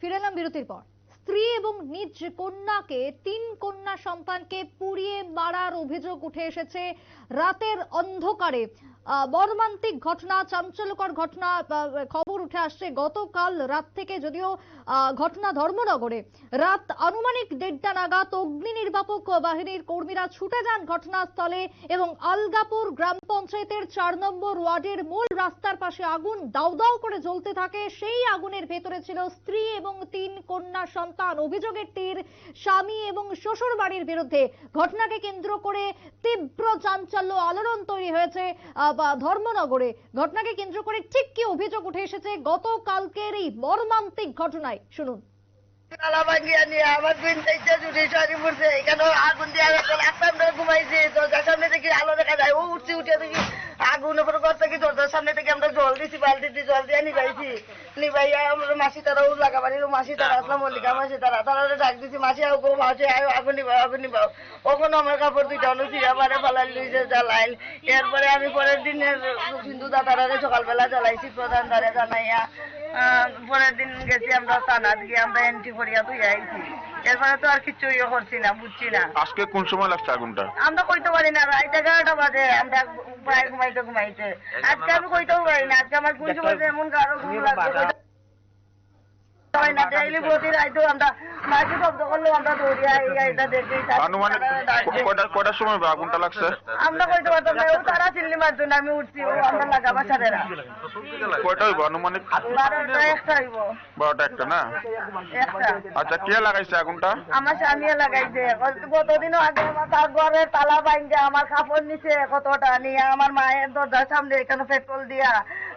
ফিরে এলাম বিরতির পর। স্ত্রী এবং নিজ কন্যাকে, তিন কন্যা সন্তানকে পুড়িয়ে মারার অভিযোগ উঠে এসেছে। রাতের অন্ধকারে মর্মান্তিক ঘটনা, চাঞ্চল্যকর ঘটনা খবর উঠে আসছে গতকাল রাত থেকে যদিও ঘটনা ধর্মনগরে। রাত আনুমানিক দেড়টা নাগাদ অগ্নি নির্বাপক বাহিনীর কর্মীরা ছুটে যান ঘটনাস্থলে এবং আলগাপুর গ্রাম পঞ্চায়েতের চার নম্বর ওয়ার্ডের মূল রাস্তার পাশে আগুন দাউ দাউ করে জ্বলতে থাকে। সেই আগুনের ভেতরে ছিল স্ত্রী এবং তিন কন্যা সন্তান। অভিযোগের তীর স্বামী এবং শ্বশুর বাড়ির বিরুদ্ধে। ঘটনাকে কেন্দ্র করে তীব্র চাঞ্চল্য আলোড়ন তৈরি হয়েছে বা ধর্মনগরে ঘটনাকে কেন্দ্র করে ঠিক কি অভিযোগ উঠে এসেছে? গতকালকের এই মর্মান্তিক ঘটনায়। শুনুন। এখানে আগুন দিয়ে ঘুমাইছে। দরজার সামনে দেখি আলো দেখা যায়। ও উঠছে, উঠে দেখি আগুন উপরে ঘর থেকে দরজার সামনে থেকে আমরা জল দিছি বালতি দিয়ে জল দিয়ে নিবাইছি নিবাইয়া আমরা মাসি তারা ও লাগাবাড়ির মাসি তারা আসলাম মল্লিকা মাসি তারা তারা ডাক দিছি মাসি আও গো মাসি আয় আগুন নিবাও আগুন নিবাও ওখানে আমার কাপড় দুইটা অনুছি আবার ফালাই লইছে জ্বালাইল এরপরে আমি পরের দিনের হিন্দু দাদারে সকালবেলা জ্বালাইছি প্রধান দ্বারে জানাইয়া পরের দিন গেছি আমরা থানাত গিয়ে আমরা এন্ট্রি করিয়া তুই আইছি। এরপরে তো আর কিচ্ছু ইয়ে করছি না বুঝছি না। আজকে কোন সময় লাগছে আগুনটা? আমরা কইতে পারি না রাত এগারোটা বাজে আমরা ঘুমাইতে ঘুমাইতে। আজকে আমি কইতেও পারি না আজকে আমার কোন সময় এমন কারও ঘুম লাগছে কইতে পারি না? ডেইলি প্রতি রাইতেও আমরা মাঝে শব্দ করলেও আমরা দৌড়িয়া এই এটা দেখি আনুমানিক কয়টা কয়টার সময় আগুনটা লাগছে? আমরা কইতে পারতাম না তারা চিল্লি মারতো না আমি উঠছি ও আমরা লাগাবার সাথে না কয়টা হইব আনুমানিক? একটা হইব। বারোটা একটা না? আচ্ছা কে লাগাইছে আগুনটা? আমার স্বামীও লাগাইছে কতদিনও আগে আমার ঘরের তালা ভাঙ্গে আমার কাপড় নিচে কতটা নিয়ে আমার মায়ের দরজার সামনে এখানে পেট্রোল দিয়া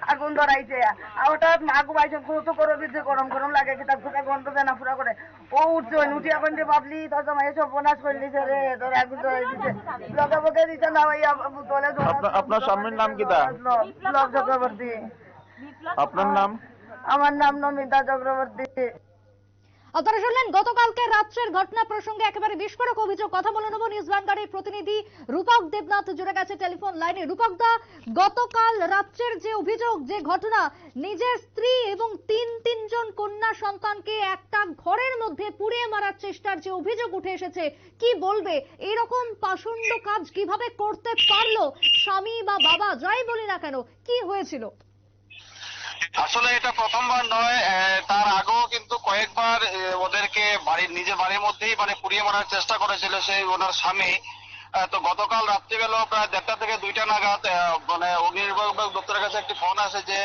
আগুন ধরাইছে আর ওটা মা বাইছে কত করো দিচ্ছে গরম গরম লাগে কি তার ফুটা গন্ধ দেয় না ফুটা করে ও উঠছে উঠি এখন যে ভাবলি দরজা মায়ের সব বোনাস করে দিছে রে তোর আগুন ধরাই দিছে লগে বগে দিছে না ওই তোলে আপনার স্বামীর নাম কি তা? লগ চক্রবর্তী আপনার নাম আমার নাম নমিতা চক্রবর্তী আপনারা শুনলেন, গতকালকে রাত্রের ঘটনা প্রসঙ্গে একেবারে বিস্ফোরক অভিযোগ। কথা বলে নেব নিউজ ভ্যানগাড়ির প্রতিনিধি রূপক দেবনাথ, জুড়ে গেছে টেলিফোন লাইনে। রূপক দা, গতকাল রাত্রের যে অভিযোগ, যে ঘটনা, নিজের স্ত্রী এবং তিন, তিনজন কন্যা সন্তানকে একটা ঘরের মধ্যে পুড়িয়ে মারার চেষ্টার যে অভিযোগ উঠে এসেছে, কি বলবে? এরকম পাষণ্ড কাজ কীভাবে করতে পারল স্বামী বা বাবা, যাই বলি না কেন, কি হয়েছিল? আসলে এটা প্রথমবার নয় তার আগেও কিন্তু কয়েকবার ওদেরকে বাড়ির, নিজের বাড়ির মধ্যেই মানে পুড়িয়ে মারার চেষ্টা করেছিল সেই ওনার স্বামী। তো গতকাল রাত্রিবেলা প্রায় দেড়টা থেকে দুইটা নাগাদ মানে অগ্নিনির্বাপক দপ্তরের কাছে একটি ফোন আসে যে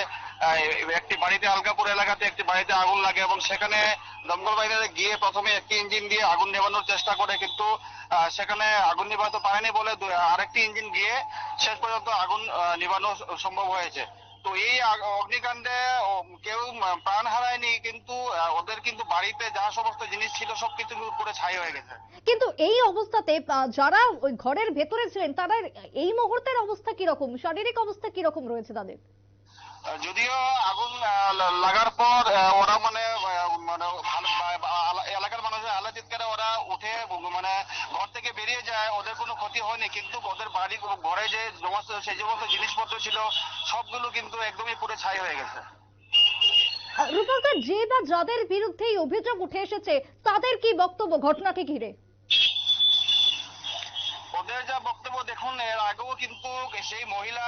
একটি বাড়িতে আলকাপুর এলাকাতে একটি বাড়িতে আগুন লাগে এবং সেখানে দমকল বাহিনীরা গিয়ে প্রথমে একটি ইঞ্জিন দিয়ে আগুন নেভানোর চেষ্টা করে কিন্তু সেখানে আগুন নিভাতে পারেনি বলে আরেকটি ইঞ্জিন গিয়ে শেষ পর্যন্ত আগুন নিভানো সম্ভব হয়েছে। তো এই অগ্নিকাণ্ডে কেউ প্রাণ হারায়নি, কিন্তু ওদের কিন্তু বাড়িতে যা সমস্ত জিনিস ছিল সব কিছু পুরো ছাই হয়ে গেছে। কিন্তু এই অবস্থাতে যারা ওই ঘরের ভেতরে ছিলেন, তাদের এই মুহূর্তের অবস্থা কি রকম শারীরিক অবস্থা কি রকম রয়েছে তাদের? যদিও আগুন লাগার পর ওরা মানে মানে এলাকার মানুষের আলা চিৎকারে ওরা উঠে মানে ঘর থেকে বেরিয়ে যায়। ওদের কোনো ক্ষতি হয়নি, কিন্তু ওদের বাড়ি ঘরে যে সমস্ত, সেই সমস্ত জিনিসপত্র ছিল, সবগুলো কিন্তু একদমই পুরো ছাই হয়ে গেছে। রূপকদা যে বা যাদের বিরুদ্ধে অভিযোগ উঠে এসেছে, তাদের কি বক্তব্য ঘটনাকে ঘিরে? ওদের যা বক্তব্য দেখুন, এর আগেও কিন্তু সেই মহিলা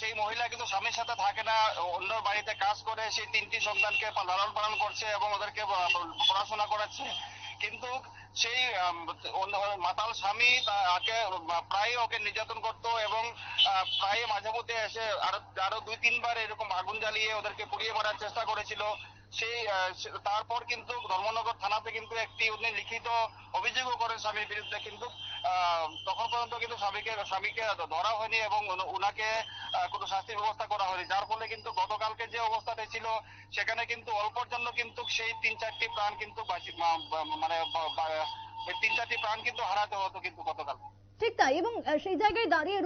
সেই মহিলা কিন্তু স্বামীর সাথে থাকে না অন্য বাড়িতে কাজ করে, সেই তিনটি সন্তানকে লালন পালন করছে এবং ওদেরকে পড়াশোনা করাচ্ছে। কিন্তু সেই মাতাল স্বামী তাকে প্রায় ওকে নির্যাতন করত এবং প্রায় মাঝে মধ্যে এসে আরও আরও দুই, তিনবার এরকম আগুন জ্বালিয়ে ওদেরকে পুড়িয়ে মারার চেষ্টা করেছিল। সেই তারপর কিন্তু ধর্মনগর থানাতে কিন্তু একটি উনি লিখিত অভিযোগও করেন স্বামীর বিরুদ্ধে কিন্তু তখন পর্যন্ত কিন্তু স্বামীকে স্বামীকে ধরা হয়নি এবং উন- উনাকে কোনো শাস্তির ব্যবস্থা করা হয়নি। যার ফলে কিন্তু গতকালকে যে অবস্থাটা ছিল সেখানে কিন্তু অল্পর জন্য কিন্তু সেই তিন চারটি প্রাণ কিন্তু মানে তিন চারটি প্রাণ কিন্তু হারাতে হতো কিন্তু গতকাল। ঠিক তাই এবং সেই জায়গায় দাঁড়িয়ে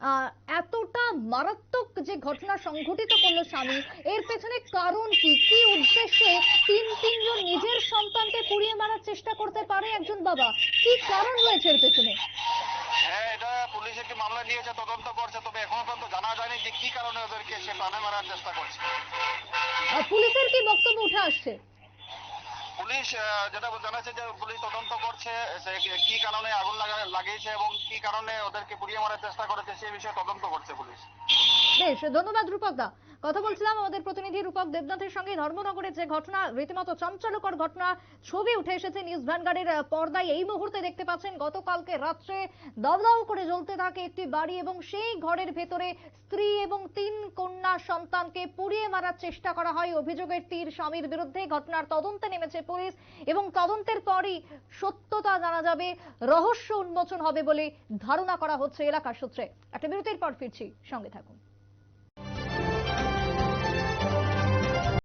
আহ, এতটা মারাত্মক যে ঘটনা সংঘটিত করল স্বামী এর পেছনে কারণ কি? কি উদ্দেশ্যে তিন তিনজন নিজের সন্তানকে পুড়িয়ে মারার চেষ্টা করতে পারে একজন বাবা? কি কারণ রয়েছে এর পেছনে? হ্যাঁ এটা পুলিশ একটি মামলা নিয়েছে তদন্ত করছে তবে এখনও পর্যন্ত জানা যায়নি যে কি কারণে ওদেরকে সে প্রাণে মারার চেষ্টা করছে। পুলিশের কি বক্তব্য উঠে আসছে? পুলিশ যেটা জানাচ্ছে যে পুলিশ তদন্ত করছে কি- কারণে আগুন লাগা- লাগিয়েছে এবং কি কারণে ওদেরকে পুড়িয়ে মারার চেষ্টা করেছে, সে বিষয়ে তদন্ত করছে পুলিশ। বেশ, ধন্যবাদ রূপক দা কথা বলছিলাম আমাদের প্রতিনিধি রূপক দেবনাথের সঙ্গে ধর্মনগরে যে ঘটনা, রীতিমতো চাঞ্চল্যকর ঘটনা ছবি উঠে এসেছে নিউজ ভ্যানগার্ডের পর্দায়। এই মুহূর্তে দেখতে পাচ্ছেন গতকালকে রাত্রে দাও করে জ্বলতে থাকে একটি বাড়ি এবং সেই ঘরের ভেতরে স্ত্রী এবং তিন কন্যা সন্তানকে পুড়িয়ে মারার চেষ্টা করা হয়। অভিযোগের তীর স্বামীর বিরুদ্ধে ঘটনার তদন্তে নেমেছে পুলিশ এবং তদন্তের পরই সত্যতা জানা যাবে, রহস্য উন্মোচন হবে বলে ধারণা করা হচ্ছে এলাকার সূত্রে। একটা বিরতির পর ফিরছি, সঙ্গে থাকুন।